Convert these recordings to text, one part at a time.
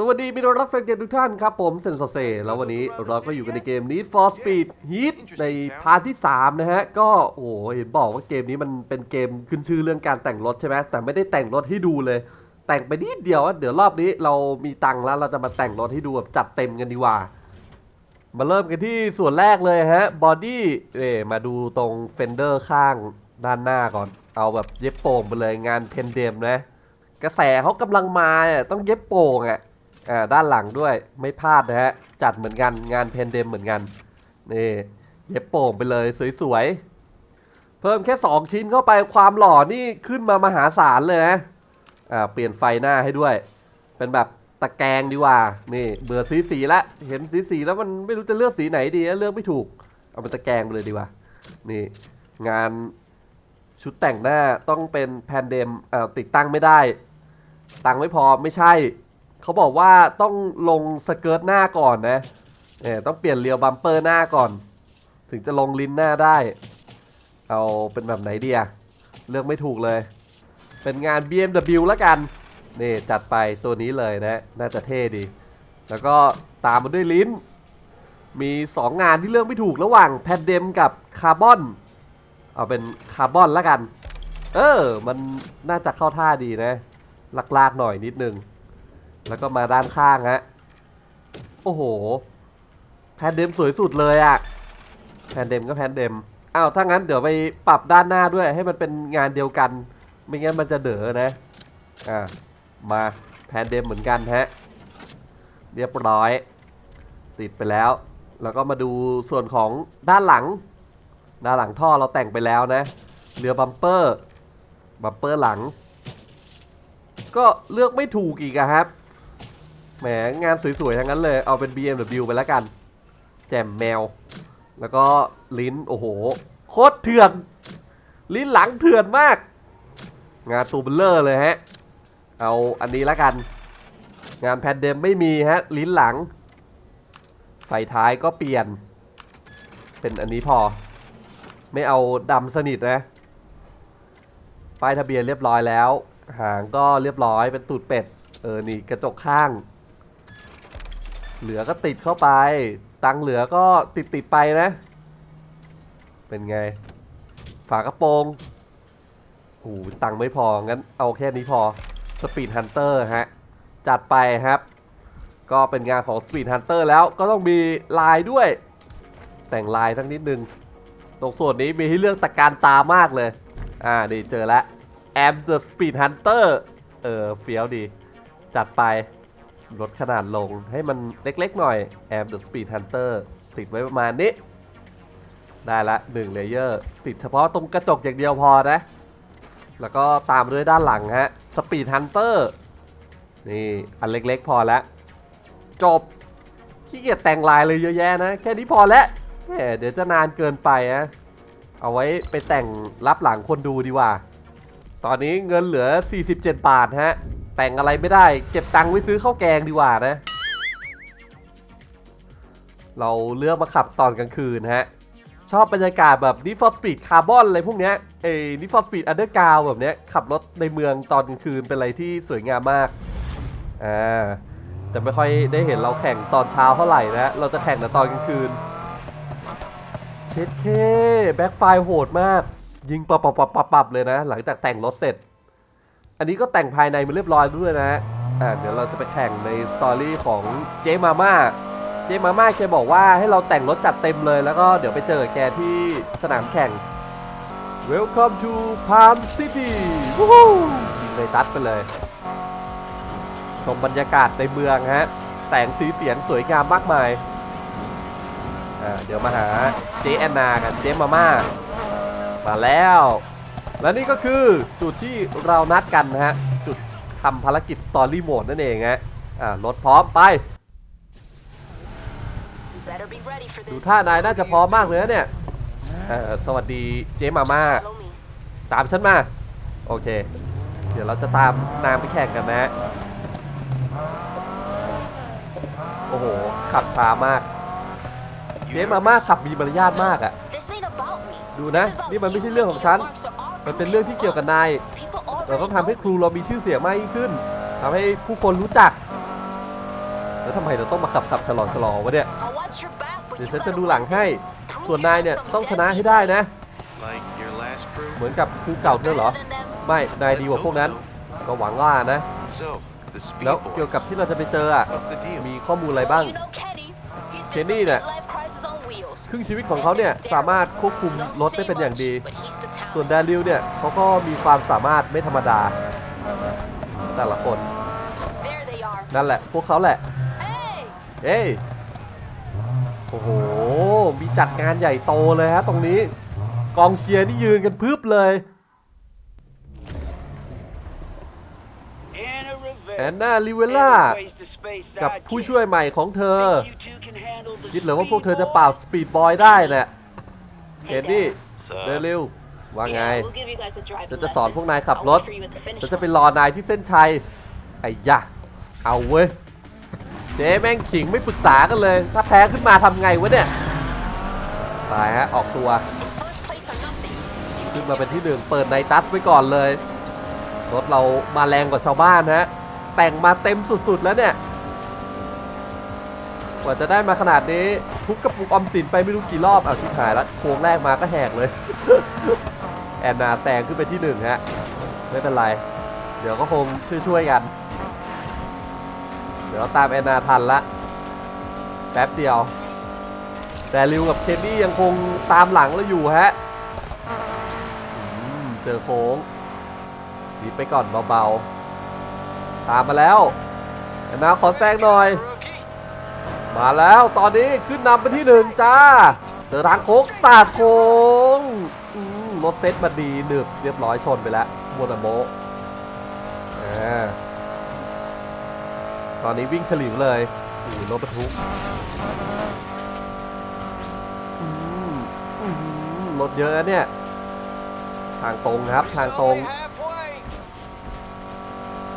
สวัสดีมิตรรักแฟนเกมทุกท่านครับผมเซนโซเซแล้ววันนี้เราก็อยู่กันในเกม Need for Speed Heat ในพาร์ทที่ 3 นะฮะ ก็โอ้โหเห็นบอกว่าเกมนี้มันเป็นเกมขึ้นชื่อเรื่องการแต่งรถใช่ไหมแต่ไม่ได้แต่งรถให้ดูเลย แต่งไปนิดเดียวอะเดี๋ยวรอบนี้เรามีตังค์แล้วเราจะมาแต่งรถให้ดูแบบจัดเต็มกันดีกว่า มาเริ่มกันที่ส่วนแรกเลยฮะบอดี้เอ่มาดูตรงเฟนเดอร์ข้างด้านหน้าก่อน เอาแบบเย็บโป่งไปเลยงานเพนเดมนะกระแสเขากำลังมาอะต้องเย็บโป่งอะ อ่าด้านหลังด้วยไม่พลาดนะฮะ จัดเหมือนกันงานเพนเดมเหมือนกันนี่เย็บโป่งไปเลยสวยๆ เพิ่มแค่ 2 ชิ้นเข้าไปความหล่อนี่ขึ้นมามหาศาลเลยนะอ่าเปลี่ยนไฟหน้าให้ด้วย เป็นแบบตะแกรงดีกว่า นี่เบื่อสีสีๆละเห็นสีสีๆแล้วมันไม่รู้จะเลือกสีไหนดีเลือกไม่ถูก เอาเป็นตะแกรงไปเลยดีกว่า นี่งานชุดแต่งหน้าต้องเป็นแพนเดมอ่าติดตั้งไม่ได้ ตังไม่พอไม่ใช่ เขาบอกว่าต้องลงสเกิร์ตหน้าก่อนนะเออต้องเปลี่ยนเรียวบัมเปอร์หน้าก่อน ถึงจะลงลิ้นหน้าได้ เอาเป็นแบบไหนดีอะเลือกไม่ถูกเลย เป็นงาน BMW แล้วกันนี่จัดไปตัวนี้เลยนะน่าจะเท่ดี แล้วก็ตามมาด้วยลิ้น มี 2 งานที่เลือกไม่ถูกระหว่างแพดเดมกับคาร์บอน เอาเป็นคาร์บอนแล้วกัน เออ มันน่าจะเข้าท่าดีนะลากๆหน่อยนิดนึง แล้วก็มาด้านข้างฮะ โอ้โห แพนเดมสวยสุดเลยอะแพนเดมก็แพนเดมอ้าวถ้างั้นเดี๋ยวไปปรับด้านหน้าด้วย ให้มันเป็นงานเดียวกัน ไม่งั้นมันจะเด๋อนะ อ่า มาแพนเดมเหมือนกันฮะ เรียบร้อย ติดไปแล้ว แล้วก็มาดูส่วนของด้านหลัง ด้านหลังท่อเราแต่งไปแล้วนะ เรือบัมเปอร์ บัมเปอร์หลัง ก็เลือกไม่ถูกอีกอะครับ แหมงานสวยๆ ทั้งนั้นเลย เอาเป็น BMW ไปแล้วกัน แจมแมว แล้วก็ลิ้น โอ้โห โคตรเถื่อน ลิ้นหลังเถื่อนมาก งานตูเบลเลอร์เลยฮะ เอาอันนี้แล้วกัน งานแพนเดมไม่มีฮะ ลิ้นหลัง ไฟท้ายก็เปลี่ยน เป็นอันนี้พอ ไม่เอาดำสนิทนะ ป้ายทะเบียนเรียบร้อยแล้ว หางก็เรียบร้อยเป็นตูดเป็ด เออ นี่กระจกข้าง เหลือก็ติดเข้าไป ตังเหลือก็ติดติดไปนะ เป็นไง ฝากระโปรงโอ้โตังไม่พอ งั้นเอาแค่นี้พอ Speed Hunter ฮะ จัดไปครับ ก็เป็นงานของ Speed Hunter แล้วก็ต้องมีลายด้วย แต่งลายสักนิดนึง ตรงส่วนนี้มีให้เลือกตะการตามากเลย อ่านี่เจอแล้ว Am the Speed Hunter เออเฟี้ยวดี จัดไป ลดขนาดลงให้มันเล็กๆหน่อย Am the Speed Hunter ติดไว้ประมาณนี้ ได้ละ1เลเยอร์ติดเฉพาะตรงกระจกอย่างเดียวพอนะ แล้วก็ตามด้วยด้านหลังฮะ Speed Hunter นี่ อันเล็กๆพอแล้ว จบขี้เกียจแต่งลายเลยเยอะแยะนะ แค่นี้พอแล้วเดี๋ยวจะนานเกินไปนะเอาไว้ไปแต่งรับหลังคนดูดีกว่า ตอนนี้เงินเหลือ 47 บาทฮะ แต่งอะไรไม่ได้ เก็บตังค์ไว้ซื้อข้าวแกงดีกว่านะ เราเลือกมาขับตอนกลางคืนฮะ ชอบบรรยากาศแบบ Need for Speed Carbon อะไรพวกเนี้ยเอ้ Need for Speed Underground แบบเนี้ยขับรถในเมืองตอนกลางคืนเป็นอะไรที่สวยงามมากอ่าจะไม่ค่อยได้เห็นเราแข่งตอนเช้าเท่าไหร่นะ เราจะแข่งแต่ตอนกลางคืน เช็ดเคแบ็คไฟโหดมาก ยิงปับปับปับปับปับเลยนะ หลังจากแต่งรถเสร็จ อันนี้ก็แต่งภายในมาเรียบร้อยด้วยนะอ่าเดี๋ยวเราจะไปแข่งในสตอรี่ของเจมาม่าเจมาม่าแกบอกว่าให้เราแต่งรถจัดเต็มเลยแล้วก็เดี๋ยวไปเจอแกที่สนามแข่ง Welcome to Palm City วู้ฮู้ยิงเลยตัดไปเลย ชมบรรยากาศในเมืองฮะ แสงสีเสียงสวยงามมากมายอ่าเดี๋ยวมาหาเจแอนนากันเจมาม่า มาแล้ว และนี่ก็คือจุดที่เรานัดกันนะฮะ จุดทำภารกิจสตอรี่โหมดนั่นเองฮะอ่ารถพร้อมไป You better be ready for ดู this. ท่านายน่าจะพร้อมมากเลยนะเนี่ยเอ่อสวัสดีเจมาม่า Follow me. ตามฉันมา โอเค เดี๋ยวเราจะตามนางไปแข่งกันนะฮะ โอ้โห ขับช้ามาก เจมาม่าขับมีมารยาทมากอะ่ะ This ain't about me. ดูนะ This is about นี่มันไม่ใช่ you เรื่องของ and ฉัน มันเป็นเรื่องที่เกี่ยวกับนาย People already เราต้องทำให้ know ครูเรามีชื่อเสียงมากยิ่งขึ้นทำให้ผู้คนรู้จัก แล้วทำไมเราต้องมาขับขับชะลอชะลอวะเนี่ย I'll watch your back, but เดี๋ยว you ฉันจะ better ดูหลัง win ให้ this. ส่วนนายเนี่ยต้องชนะให้ได้นะ Like your last crew? เหมือนกับครูเก่าเธอเหรอ Better than them. ไม่ นายดีกว่าพวกนั้น ก็หวังว่านะ So, the speed แล้ว boys. เกี่ยวกับที่เราจะไปเจออะ What's the deal? มีข้อมูลอะไรบ้าง You know Kenny. He's the Kenny เนี่ย midlife crisis on wheels. ครึ่งชีวิตของเขาเนี่ยสามารถควบคุมรถได้เป็นอย่างดี But he's the talent. ส่วนแดริลเนี่ยเขาก็มีความสามารถไม่ธรรมดา แต่ละคน There they are. นั่นแหละ พวกเขาแหละ Hey! เอ้ยโอ้โห มีจัดงานใหญ่โตเลยฮะตรงนี้ กองเชียร์นี่ยืนกันพึบเลย Anna Rivera. แอนนาลิเวล่า Ways to space กับ sidekick. ผู้ช่วยใหม่ของเธอ Think you two can handle the คิดเหรือว่าพวกเธอจะ speed เป่า ball? สปีดบอยได้น่ะเห็นนี่เร็วๆ ว่าไง Yeah, we'll give you guys a driving จะจะสอน lesson. พวกนายขับ I'll รถ wait for you at the finish จะจะไปรอนายที่เส้นชัย ไอ้ยะ เอาเว้ย เจ๊แม่งขิงไม่ปรึกษากันเลย ถ้าแพ้ขึ้นมาทำไงวะเนี่ย ตายฮะ ออกตัว First place or nothing. ขึ้นมาเป็นที่หนึ่งเปิดไนตัสไว้ก่อนเลย รถเรามาแรงกว่าชาวบ้านฮะ แต่งมาเต็มสุดๆแล้วเนี่ย กว่าจะได้มาขนาดนี้ทุบกระปุกออมสินไปไม่รู้กี่รอบเอาชิบหายแล้วโค้งแรกมาก็แหกเลย แอนนาแซงขึ้นไปที่หนึ่งฮะไม่เป็นไร เดี๋ยวก็คงช่วยๆกัน เดี๋ยวตามแอนนาทันละแป๊บเดียว แต่ริวกับเคนนี่ยังคงตามหลังเราอยู่ฮะเจอโค้งหนีไปก่อนเบาๆ ตามมาแล้วแอนนาขอแซงหน่อย มาแล้วตอนนี้ขึ้นนำเป็นที่หนึ่งจ้าเจอทางโค้งสาดโค้ง รถเซ็ตมาดีหนึบเรียบร้อยชนไปแล้วมัวแต่โมตอนนี้วิ่งฉลิวเลยอ้รถบรรทุกรถเยอะเนี่ย ทางตรงครับทางตรง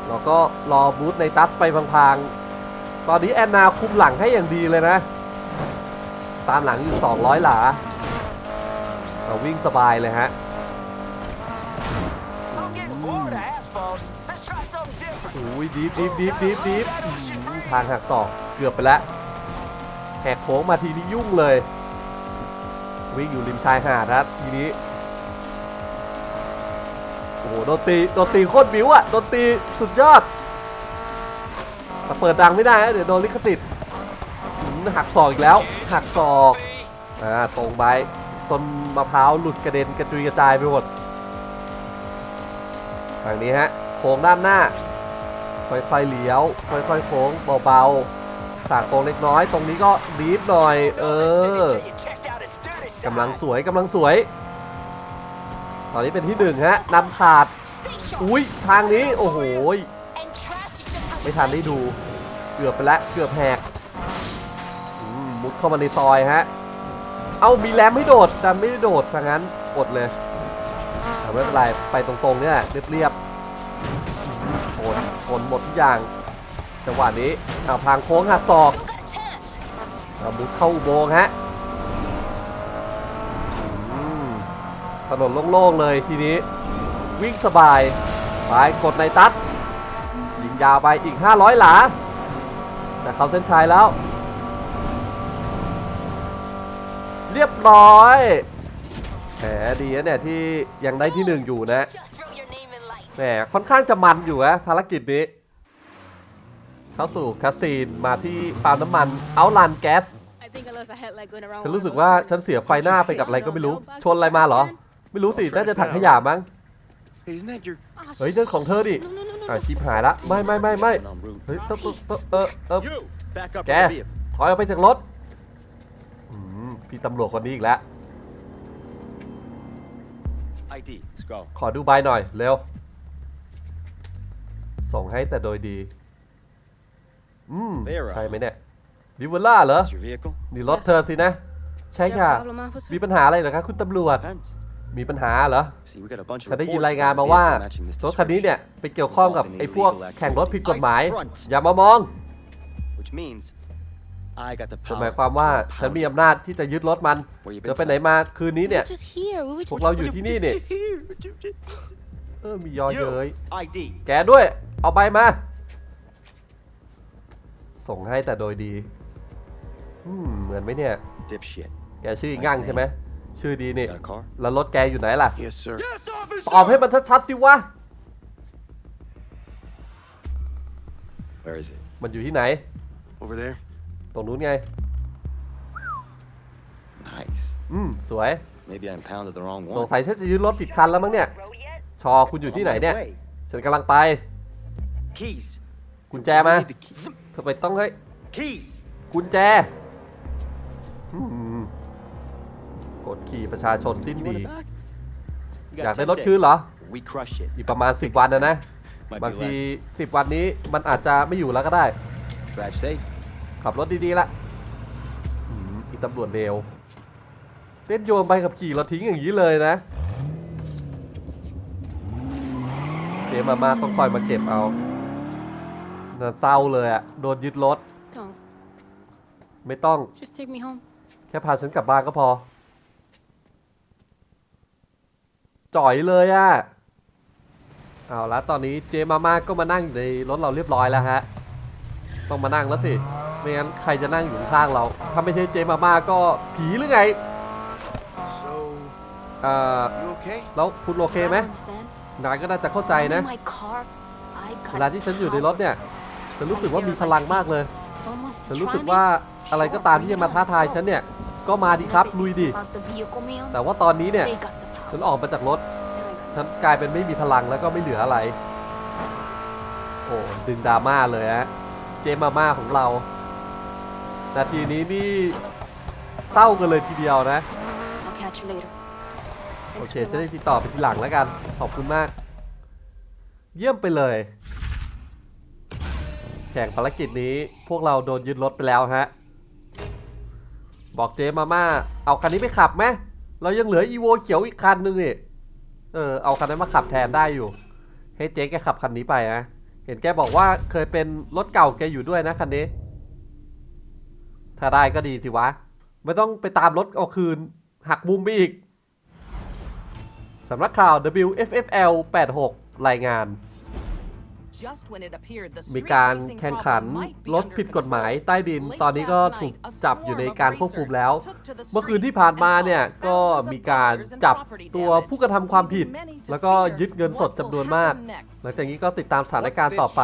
เราก็รอบูธในตัสไปพังๆ ตอนนี้แอนนาคุมหลังให้อย่างดีเลยนะ ตามหลังอยู่ 200 หลา เราวิ่งสบายเลยฮะ I'm getting bored of asphalt. Let's try something different. โอ้ยดีฟดีฟดีฟดีฟดีฟอื้อหือทางหักศอกเกือบไปแล้วแหกโค้งมาทีนี้ยุ่งเลย วิ่งอยู่ริมชายหาดครับทีนี้โอ้โหโดนตีโดนตีโคตรบิ้วอะโดนตีสุดยอดแต่เปิดดังไม่ได้นะเดี๋ยวโดนลิขสิทธิ์อื้อหือหักศอกอีกแล้ว หักศอกอ่าตรงไป ต้นมะพร้าวหลุดกระเด็นกระจุยกระจายไปหมดทางนี้ฮะโค้งด้านหน้า ค่อยๆเลี้ยว ค่อยๆโค้งเบาๆสากโค้งเล็กน้อย ตรงนี้ก็ดีฟหน่อย เออกำลังสวยกำลังสวย ตอนนี้เป็นที่หนึ่งฮะนำขาด อุ้ยทางนี้ โอ้โหไม่ทันได้ดู เกือบไปแล้วเกือบแหกมุดเข้ามาในซอยฮะ เอามีแรมให้โดดแต่ไม่ได้โดดทางนั้นอดเลยแต่ไม่เป็นไรไปตรงๆเนี่ยเรียบๆโอนโอนหมดทุกอย่างจังหวะนี้เอาทางโค้งหักศอกเรามุดเข้าอุโมงฮะถนนโล่งๆเลยทีนี้ วิ่งสบาย ไปกดในตัสยิงยาวไปอีก 500 หลา แต่เขาเส้นชัยแล้ว เรียบร้อยแหมดีนะเนี่ยที่ยังได้ที่หนึ่งอยู่นะ Just wrote your name in lights. แหมค่อนข้างจะมันอยู่นะภารกิจนี้ เข้าสู่คาซีนมาที่ปั๊มน้ำมันเอาลันแก๊ส I think I lost a headlight going around ฉัน one รู้ of สึก those ว่า things. ฉันเสียไฟหน้าไปกับอะไรก็ไม่รู้ ชนอะไรมาเหรอ ไม่รู้สิน่าจะถังขยะมั้ง Hey, isn't that your เฮ้ยเรื่องของเธอดิ No, no, no, no, อ่า no. ชิบหายละไม่ไม่ไม่ไม่ en route? เฮ้ยต้องต้องต้องเออเออ You! Back up แก from the vehicle. ถอยออกไปจากรถอืม พี่ตำรวจคนนี้อีกแล้ว ID. Let's go. ขอดูใบหน่อย เร็ว ส่งให้แต่โดยดี อืม Vera ใช่ไหมเนี่ยดิวล่าเหรอ It's your vehicle? นี่รถเธอสินะ ใช่ Is there ค่ะ a problem, officer? มีปัญหาอะไรเหรอคะคุณตำรวจ Depends. มีปัญหาเหรอ See, we got a bunch of ฉันได้ยิน reports รายงาน about มา a ว่า vehicle matching this รถคันนี้เนี่ย description, ไปเกี่ยวข้องกับไอ้พวกแข่งรถผิดกฎหมาย อย่ามามอง which means I got the คือ power หมายความว่า to ฉันมี impound อำนาจที่จะยึดรถมัน Where you been เดี๋ยวไปไหนมาคืนนี้ We เนี่ย were just here. We were พวก just. เราอยู่ที่นี่เนี่ย Here. เออมียอเย้ย You. ID. แกด้วย เอาใบมา ส่งให้แต่โดยดีอืมเหมือนไหมเนี่ย Dipshit. แกชื่ออีกงั่งใช่ไหมชื่อดีนี่ Got a car? แล้วรถแกอยู่ไหนล่ะ Yes, sir. ตอบให้มันชัดๆสิวะ Where is it? มันอยู่ที่ไหน Over there. ตรงนู้นไง Nice. อืม สวย Maybe I impounded the wrong สง one. สัยฉันจะยึดรถผิดคันแล้วมั้งเนี่ย ชอคุณอยู่ที่ไหนเนี่ย On my way. ฉันกำลังไป Keys. กุญแจมา Need the keys. ทำไมต้องให้ Keys. กุญแจอืมกดขี่ประชาชนสิ้น You ดี want it back? You อยาก got ได้ 10 รถคืนเหรอ days. We crush it. อีกประมาณ 10 วันนะนะ Might บาง be ที less. 10 วันนี้มันอาจจะไม่อยู่แล้วก็ได้ Drive safe. ขับรถดีๆละอืมอีตำรวจเร็วเต้นโยนไปขับขี่เราทิ้งอย่างนี้เลยนะเจมามาต้องคอยมาเก็บเอาน่าเศร้าเลยอะโดนยึดรถ Don't. ไม่ต้อง Just take me home. แค่พาฉันกลับบ้านก็พอ จ่อยเลยอะเอาละตอนนี้เจมาม่าก็มานั่งอยู่ในรถเราเรียบร้อยแล้วฮะ ต้องมานั่งแล้วสิ ไม่งั้นใครจะนั่งอยู่ข้างๆเรา ถ้าไม่ใช่เจมาม่าก็ผีหรือไง So, เอ่อ you okay? แล้วคุณโอเคไหม I don't understand. นายก็น่าจะเข้าใจนะ I'm in my car. I got เวลาที่ฉันอยู่ในรถเนี่ย ฉันรู้สึกว่ามีพลังมากเลย someone to ฉันรู้สึก try me. ว่าอะไรก็ตามที่จะมาท้าทายฉันเนี่ย ก็มาดีครับลุยดิ About the vehicle, man. แต่ว่าตอนนี้เนี่ย They got the power. ฉันออกมาจากรถ And I got ฉันกลายเป็นไม่มีพลังแล้วก็ไม่เหลืออะไร โอ้ดึงดราม่าเลยฮะ เจมาม่าของเรา นาทีนี้นี่เศร้ากันเลยทีเดียวนะ I'll catch you later. โอ Thanks เค for จะ the ได้ ride. ติดต่อไปทีหลังแล้วกัน ขอบคุณมาก เยี่ยมไปเลย แข่งภารกิจนี้พวกเราโดนยึดรถไปแล้วฮะ บอกเจมาม่า เอาคันนี้ไปขับไหมเรายังเหลืออีโวเขียวอีกคันนึงนี่เออ เอาคันนั้นมาขับแทนได้อยู่ ให้เจ๊แกขับคันนี้ไปนะ เห็นแกบอกว่าเคยเป็นรถเก่าแกอยู่ด้วยนะคันนี้ ถ้าได้ก็ดีสิวะ ไม่ต้องไปตามรถเอาคืน หักมุมไปอีกสำนักข่าว WFFL 86 รายงาน มีมีกาการรแข่แข่งงขัขันนรรถถผิผิดดกกฎฎหหมามายยใต้ใต้ดิดินนตตออนนนี้นี้ก็ก็ถูถูกกจัจับบออยู่ยู่ในในกาการรคคววบบคุคุมมแล้แล้ววเมื่เมื่ออคืคืนนที่ที่ผ่าผ่านนมามาเนี่เนี่ยยก็ก็มีมีกาการรจัจับบตัตัววผู้ผู้กกระระทำทำความมคาวผิผิดดแล้แล้ววก็ก็ยึยึดดเงิเงินนสสดดจำจำนนววนนมามากกหลังจากนี้ก็ติดตามสถานการณ์ต่อไป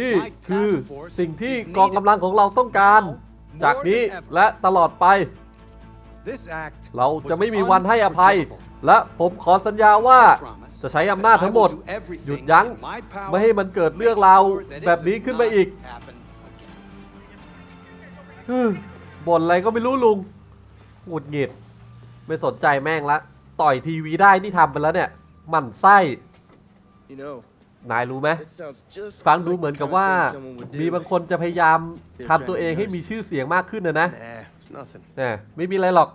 นี่นี่คืคืออสิ่สิ่งงที่ที่กกอองงกำกำลัลังงของเราต้องการ จากนี้และตลอดไป เราเราจะจะไม่ไม่มีมีวัวันนให้ให้ออภัภัยยและผมขอสัญญาว่าจะจะใช้ใช้อำอำนานาจจทั้ทั้งงหหมมดดหหยุยุดดยั้ยั้งงไม่ไม่ให้ให้มัมันนเกิเกิดดเรื่เรื่อองงราราววแบแบบบนี้นี้ขึ้ขึ้นนมามาอีอีกกฮึ่มบ่นอะไรก็ไม่รู้ลุงหงุดหงิด ไม่สนใจแม่งละ ต่อยทีวีได้นี่ทำไปแล้วเนี่ยหมั่นไส้ You know, นายรู้ไหม it sounds just ฟัง like ดู the เหมือนกับ kind of ว่า thing someone would do. มีบางคนจะพยายามทำตัวเองให้มีชื่อเสียงมากขึ้นนะนะ Nah, it's nothing. เนี่ยไม่มีอะไรหรอก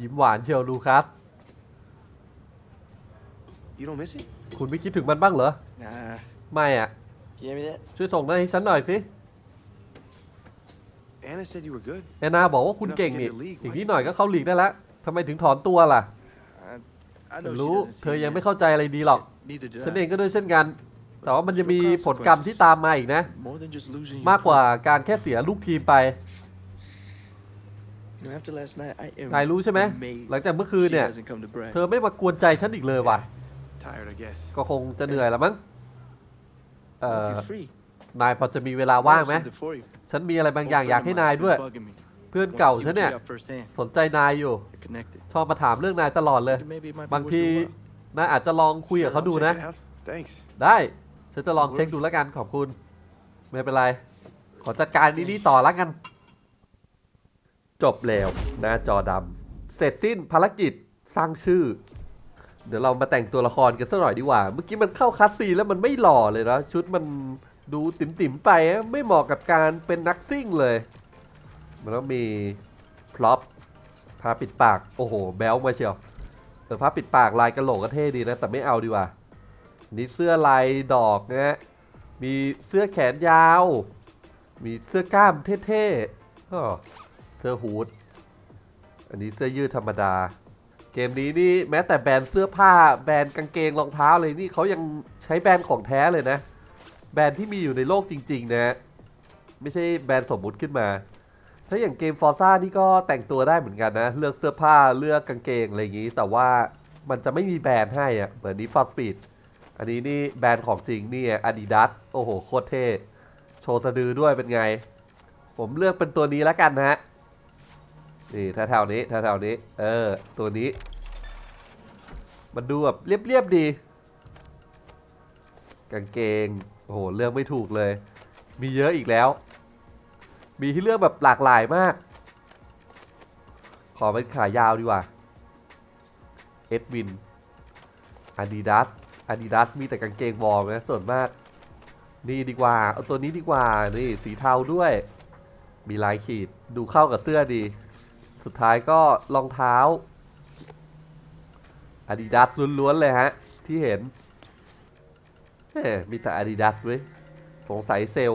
ยิ้มหวานเชียวลูคัส You don't miss it? คุณไม่คิดถึงมันบ้างเหรอ Nah. ไม่อะ Can you hand me that? ช่วยส่งได้ให้ฉันหน่อยสิ Anna said you were good. แอนนาบอกว่าคุณเก่งนี่อีกนิดหน่อยก็เข้าลีกได้แล้วทำไมถึงถอนตัวล่ะ I ฉัน know รู้ she doesn't เธอ see ยัง me. ไม่เข้าใจอะไรดีหรอก Neither do ฉัน I. เองก็ด้วยเช่นกัน แต่ว่ามันจะมีผลกรรมที่ตามมาอีกนะ More than just losing your มากกว่า cool. การแค่เสียลูกทีมไป You know, after last night, I am นายรู้ใช่ไหม amazed หลังจากเมื่อคืน she เนี่ย hasn't come to brag. เธอไม่มากวนใจฉันอีกเลยว่ะ Tired, I guess. ก็คงจะเหนื่อยแล้วมั้ง เอ่ Well, if อ you're free, นายพอจะมีเวลาว่างไหม I have something for you. ฉันมีอะไรบางอย่าง Old อยาก friend ให้ of นาย mine's ด้วย been bugging me. เพื่อน Wants เก่า to see ฉัน what เนี่ย you got firsthand. สนใจนายอยู่ They're connected. ชอบมาถามเรื่องนายตลอดเลย Maybe it might be บาง worth ที your while. นายอาจจะลองคุยกับ Sure, เขา I'll ดู check นะ it out. Thanks. ได้ ฉันจะลองเช็คดูแล้วกันขอบคุณ ไม่เป็นไร ขอจัดการนี่นี่ต่อแล้วกัน จบแล้วหน้าจอดำเสร็จสิ้นภารกิจสร้างชื่อ เดี๋ยวเรามาแต่งตัวละครกันสักหน่อยดีกว่า เมื่อกี้มันเข้าคัสซีนแล้วมันไม่หล่อเลยนะ ชุดมันดูติ๋มๆไปอะไม่เหมาะกับการเป็นนักซิ่งเลย มันต้องมีพร็อพผ้าปิดปาก โอ้โห แบลมาเชียวแต่ผ้าปิดปากลายกระโหลกก็เท่ดีนะ แต่ไม่เอาดีกว่า นี่เสื้อลายดอกนะฮะ มีเสื้อแขนยาว มีเสื้อกล้ามเท่ๆเสื้อฮูด อันนี้เสื้อยืดธรรมดา เกมนี้นี่แม้แต่แบรนด์เสื้อผ้า แบรนด์กางเกงรองเท้าเลยนี่เขายังใช้แบรนด์ของแท้เลยนะ แบรนด์ที่มีอยู่ในโลกจริง ๆ นะ ไม่ใช่แบรนด์สมมุติขึ้นมา ถ้าอย่างเกมฟอร์ซ่านี่ก็แต่งตัวได้เหมือนกันนะ เลือกเสื้อผ้าเลือกกางเกงอะไรอย่างนี้ แต่ว่ามันจะไม่มีแบรนด์ให้อะเหมือนนี้ฟอร์สปีดอันนี้นี่แบรนด์ของจริงนี่อาดิดาสโอ้โห โคตรเท่โชว์สะดือด้วยเป็นไง ผมเลือกเป็นตัวนี้แล้วกันนะฮะนี่แถวๆนี้แถวๆนี้ เออ ตัวนี้ มันดูแบบเรียบๆดี กางเกง โอ้โห เลือกไม่ถูกเลย มีเยอะอีกแล้ว มีที่เลือกแบบหลากหลายมาก ขอเป็นขายาวดีกว่า เอ็ดวินอาดิดาสอาดิดาสมีแต่กางเกงวอร์มนะส่วนมาก นี่ดีกว่า เอาตัวนี้ดีกว่า นี่สีเทาด้วย มีลายขีด ดูเข้ากับเสื้อดี สุดท้ายก็รองเท้า Adidas ล้วนๆเลยฮะ ที่เห็นมีแต่ Adidas เว้ยสงสัยเซลล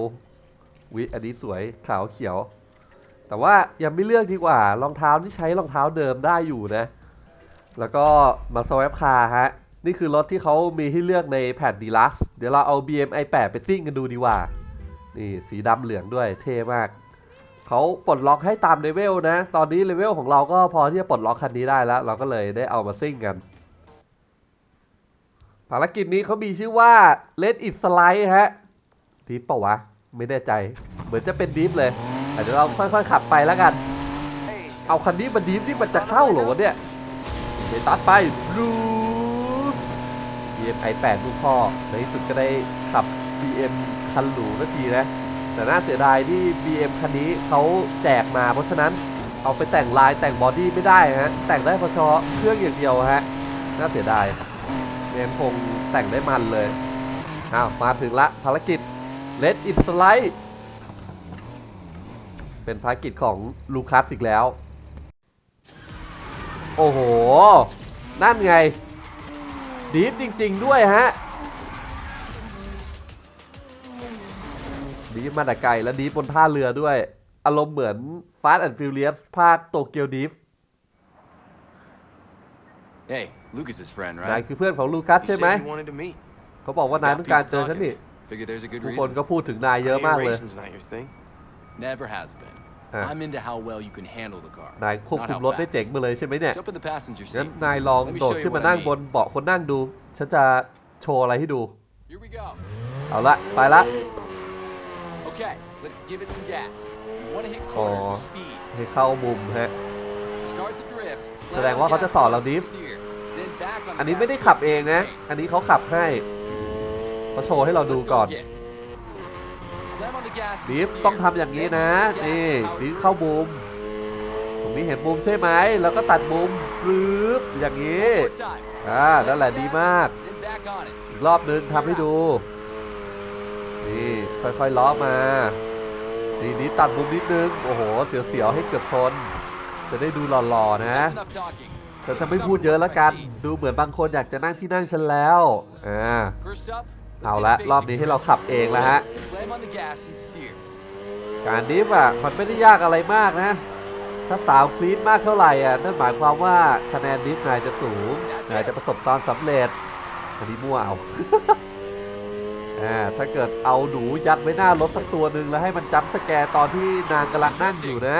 วิอันนี้สวยขาวเขียว แต่ว่ายังไม่เลือกดีกว่ารองเท้าที่ใช้รองเท้าเดิมได้อยู่นะ แล้วก็มาสวปคาฮะ นี่คือรถที่เขามีให้เลือกในแผ่นดีลักซ์เดี๋ยวเราเอา BM i8 ไปซิ่งกันดูดีกว่า นี่สีดำเหลืองด้วยเท่มากเขาปลดล็อกให้ตามเลเวลนะ ตอนนี้เลเวลของเราก็พอที่จะปลดล็อกคันนี้ได้แล้ว เราก็เลยได้เอามาซิ่งกัน ภารกิจนี้เขามีชื่อว่า Let It Slide ฮะดิฟเปล่าวะ ไม่แน่ใจ เหมือนจะเป็นดิฟเลยเดี๋ยวเราค่อยๆขับไปแล้วกัน เอาคันนี้มาดิฟนี่มันจะเข้าเหรอวะเนี่ยเดี๋ยวตัดไปรูส BM i8 ลูกพ่อ ในที่สุดก็ได้ขับ BM คันหรูนาทีนะ แต่น่าเสียดายที่ BM คันนี้เขาแจกมา เพราะฉะนั้นเอาไปแต่งลายแต่งบอดี้ไม่ได้ฮะ แต่งได้เฉพาะเครื่องอย่างเดียวฮะ น่าเสียดายเนมคงแต่งได้มันเลย อ้าว มาถึงละภารกิจ Let it slide เป็นภารกิจของลูคัสอีกแล้ว โอ้โห นั่นไง ดีฟจริง ๆ ด้วยฮะ ดีฟมาแต่ไกลแล้วดีฟบนท่าเรือด้วย อารมณ์เหมือน Fast and Furious ภาคโตเกียวดีฟ Hey, Lucas's friend, นาย right? คือเพื่อนของลูคัส You ใช่ไหม said you wanted to meet. เขาบอกว่านายต้องการเจอฉันนี่ Figure there's a good ทุกคน reason. ก็พูดถึงนายเยอะมากเลย Racing's not your thing. Never has been. Ah. I'm into how well you can handle the car. นายควบ not คุม how รถได้ fast. เจ๋งมาเลยใช่ไหมเนี่ย Jump in the passenger งั้น seat. นายลอง Let me โดด show you ขึ้นมา what I นั่ง mean. บนเบาะคนนั่งดู ฉันจะโชว์อะไรให้ดู Here we go. เอาละ ไปละ Okay, let's give it some gas. You want to hit corners Oh. with speed. ให้เข้ามุมฮะ Start the drift. แสดงว่าเขาจะสอนเราดิฟ Then back on the อันนี้ gas ไม่ได้ขับ until เอง it's นะ safe. อันนี้เขาขับให้ เขาโชว์ให้เราดู Let's ก่อน again. Slam on the gas and ดิฟ steer. ต้องทำอย่างนี้ Then นะ push the gas นี่ to power ดิฟ through. เข้ามุม ตรงนี้เห็นมุมใช่ไหม แล้วก็ตัดมุมฟืบอย่างนี้ More time. อ่า นั่นแหละดีมาก Then back on it. อีกรอบนึงทำให้ดู นี่ค่อยๆล้อมานี่นี้ตัดมุมนิดนึง โอ้โห เสียวๆให้เกือบชน จะได้ดูหล่อๆนะ That's enough talking. ฉันจะไม่พูดเยอะแล้วกัน ดูเหมือนบางคนอยากจะนั่งที่นั่งฉันแล้ว อ่า First up, เอา let's ละ hit รอบนี้ให้เราขับเองแล้วฮะ Slam on the gas and steer. การดิฟอะมันไม่ได้ยากอะไรมากนะ ถ้าสาวคลีนมากเท่าไหร่อะนั่นหมายความว่าคะแนนดิฟนายจะสูงนายจะประสบความสำเร็จอันนี้มั่วเอาอ่าถ้าเกิดเอาหนูยัดไว้หน้ารถสักตัวหนึ่งแล้วให้มันจัมป์สแกร์ตอนที่นางกำลังนั่งอยู่นะ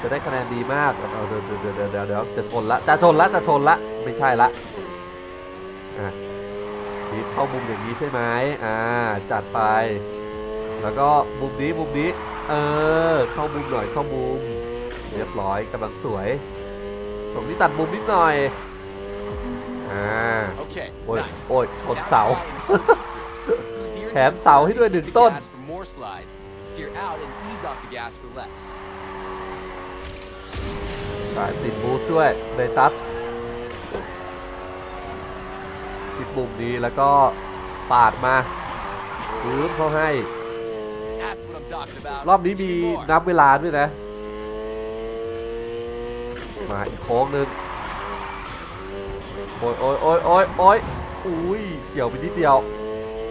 จะได้คะแนนดีมากเอาเดี๋ยวเดี๋ยวเดี๋ยวเดี๋ยวเดี๋ยวจะชนละจะชนละจะชนละไม่ใช่ละอะ ดิฟเข้ามุมอย่างนี้ใช่ไหมอ่าจัดไป แล้วก็มุมนี้มุมนี้ เออ เข้ามุมหน่อยเข้ามุม เรียบร้อยกำลังสวยตรงนี้ตัดมุมนิดหน่อยอ่า Okay, Ôi, nice. ôi, Now hột try sảo. and hold these drifts. Steer แถม into the เสาให้ด้วย curve, หนึ่ง hit the ต้น gas for more slide. Steer out and ease off the gas for less. สายติดบูสต์ด้วยในตัด ชิดมุมนี้แล้วก็ปาดมาฟื้นเขาให้ รอบนี้มีนับเวลาด้วยนะ มาอีกโค้งหนึ่งโอ้ยโอ้ยโอ้ยโอ้ยโอ้ยอุ้ยเฉียวไปนิดเดียว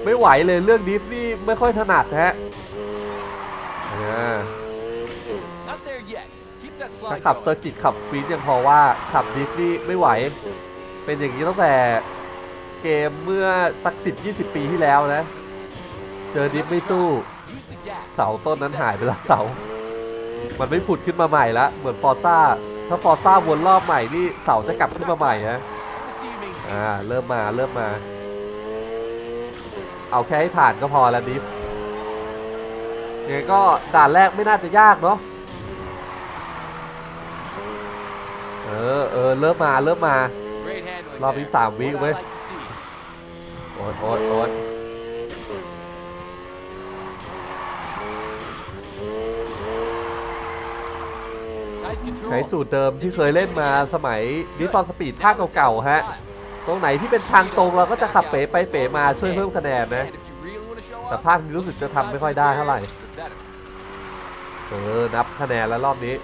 ไม่ไหวเลยเรื่องดิฟนี่ไม่ค่อยถนัดฮะถ้าขับเซอร์กิตขับสปีดยังพอว่าขับดิฟนี่ไม่ไหว เป็นอย่างนี้ตั้งแต่ เกมเมื่อสัก 10-20 ปีที่แล้วนะ เจอดิฟไม่สู้ เสาต้นนั้นหายไปแล้วเสา มันไม่ผุดขึ้นมาใหม่ละ เหมือนฟอร์ซ่า ถ้าฟอร์ซ่าวนรอบใหม่นี่เสาจะกลับขึ้นมาใหม่นะอ่าเริ่มมาเริ่มมา เอาแค่ให้ผ่านก็พอแล้วดิฟยังไงก็ด่านแรกไม่น่าจะยากเนาะเออเออเริ่มมาเริ่มมารอบนี้สามวิเว้ย อ๊ตโอ๊ตโอ๊ตใช้สูตรเดิมที่เคยเล่นมาสมัยดิฟฟอนสปีดภาคเก่าๆฮะ ตรงไหนที่เป็นทางตรงเราก็จะขับเป๋ไปเป๋มาช่วยเพิ่มคะแนนนะ แต่ภาคนี้รู้สึกจะทำไม่ค่อยได้เท่าไหร่ เออ นับคะแนนแล้วรอบนี้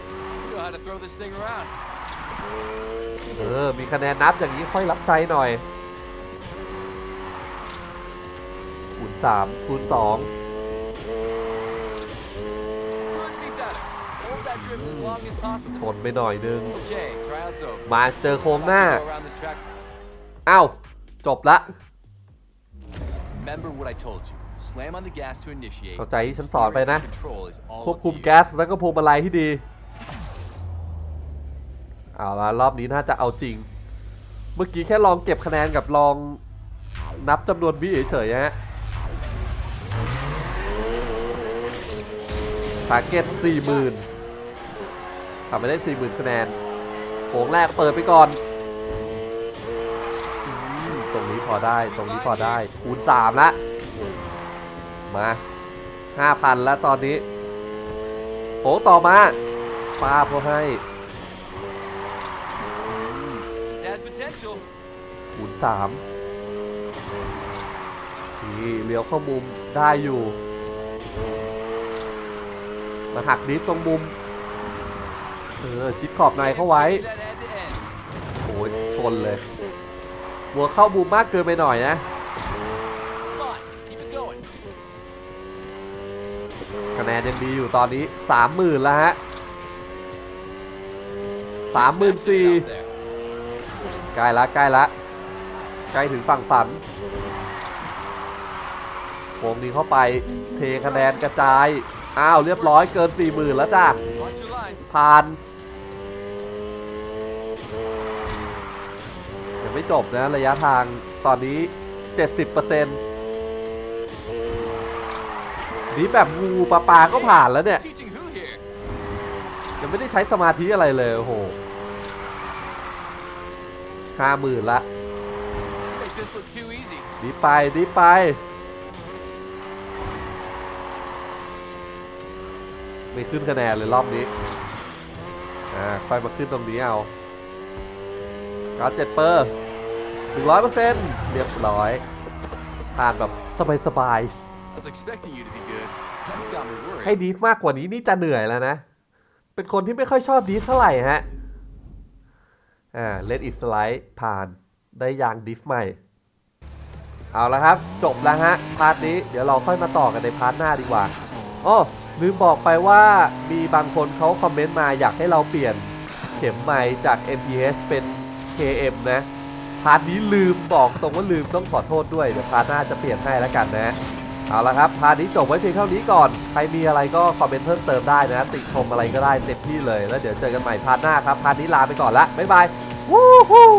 เออ มีคะแนนนับอย่างนี้ค่อยรับใจหน่อย 3คูณ2 Could be better. Hold that drift as long as ช possible. นไปหน่อยนึง Okay, tryout's over. มาเจอโค้งหน้า About to go around this track. อ้าว จบละ Remember what I told you. Slam on the gas to initiate. เข้าใจที่ฉันสอนไปนะ Steering Control is all ควบ up คุม to you. แก๊สแล้วก็พวงมาลัยที่ดี เอาละรอบนี้น่าจะเอาจริง เมื่อกี้แค่ลองเก็บคะแนนกับลองนับจำนวนวิเฉยๆฮะ ทาร์เก็ต40,000ทำไปได้ 40,000คะแนนโค้งแรกเปิดไปก่อน ตรงนี้พอได้ ตรงนี้พอได้ คูณ3ละ มา 5,000 แล้วตอนนี้โค้งต่อมาป้าบเขาให้คูณสามนี่เลี้ยวเข้ามุมได้อยู่ มาหักดิฟตรงมุม เออ ชิดขอบในเข้าไว้ โอ้ยชนเลยหัวเข้ามุมมากเกินไปหน่อยนะ คะแนนยังดีอยู่ตอนนี้สามหมื่นแล้วฮะสามหมื่นสี่ใกล้ละใกล้ละใกล้ถึงฝั่งฝันโค้งนี้เข้าไปเทคะแนนกระจาย อ้าว เรียบร้อยเกิน40,000แล้วจ้ะ Watch your lines. ผ่าน ยังไม่จบนะระยะทางตอนนี้ 70%นี่แบบงูปลาปลาก็ผ่านแล้วเนี่ย Teaching who here? ยังไม่ได้ใช้สมาธิอะไรเลยโอ้โหห้าหมื่นละ Make this look too easy. ดีไปดีไป ไม่ขึ้นคะแนนเลยรอบนี้ อ่าค่อยมาขึ้นตรงนี้เอาการเจ็ดเปอร์หนึ่งร้อยเปอร์เซ็นต์เรียบร้อยผ่านแบบสบาย I was expecting you to be good. That's got me ๆ worried. ให้ดีฟมากกว่านี้นี่จะเหนื่อยแล้วนะ เป็นคนที่ไม่ค่อยชอบดีฟเท่าไหร่ฮะ อ่าเลดอิสไลด์ผ่านได้ยางดิฟใหม่ เอาละครับ จบแล้วฮะ พาร์ทนี้เดี๋ยวเราค่อยมาต่อกันในพาร์ทหน้าดีกว่าอ้อ ลืมบอกไปว่ามีบางคนเขาคอมเมนต์มาอยากให้เราเปลี่ยนเข็มไมค์จาก MPH เป็น KM นะ พาร์ทนี้ลืมบอกตรงว่าลืมต้องขอโทษด้วย เดี๋ยวพาร์ทหน้าจะเปลี่ยนให้แล้วกันนะ เอาละครับ พาร์ทนี้จบไว้เพียงเท่านี้ก่อน ใครมีอะไรก็คอมเมนต์เพิ่มเติมได้นะ ติชมอะไรก็ได้เต็มที่เลย แล้วเดี๋ยวเจอกันใหม่พาร์ทหน้าครับ พาร์ทนี้ลาไปก่อนละบ๊ายบาย วู้ฮู้